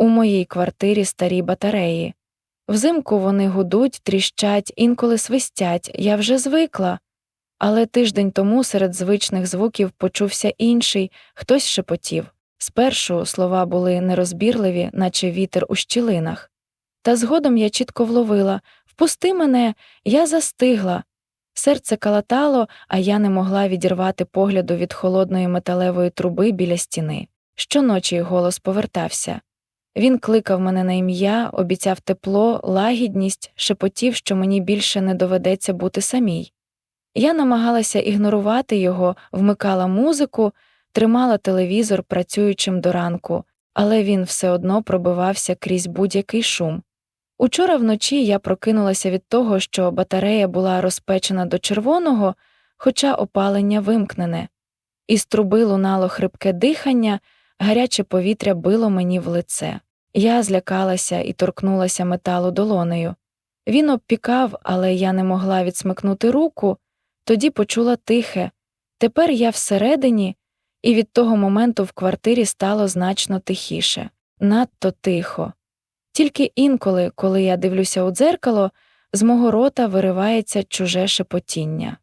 У моїй квартирі старі батареї. Взимку вони гудуть, тріщать, інколи свистять, я вже звикла. Але тиждень тому серед звичних звуків почувся інший, хтось шепотів. Спершу слова були нерозбірливі, наче вітер у щілинах. Та згодом я чітко вловила впусти мене, я застигла. Серце калатало, а я не могла відірвати погляду від холодної металевої труби біля стіни. Щоночі голос повертався. Він кликав мене на ім'я, обіцяв тепло, лагідність, шепотів, що мені більше не доведеться бути самій. Я намагалася ігнорувати його, вмикала музику, тримала телевізор працюючим до ранку, але він все одно пробивався крізь будь-який шум. Учора вночі я прокинулася від того, що батарея була розпечена до червоного, хоча опалення вимкнене. Із труби лунало хрипке дихання, гаряче повітря било мені в лице. Я злякалася і торкнулася металу долонею. Він обпікав, але я не могла відсмикнути руку, тоді почула тихе. Тепер я всередині, і від того моменту в квартирі стало значно тихіше, надто тихо. Тільки інколи, коли я дивлюся у дзеркало, з мого рота виривається чуже шепотіння.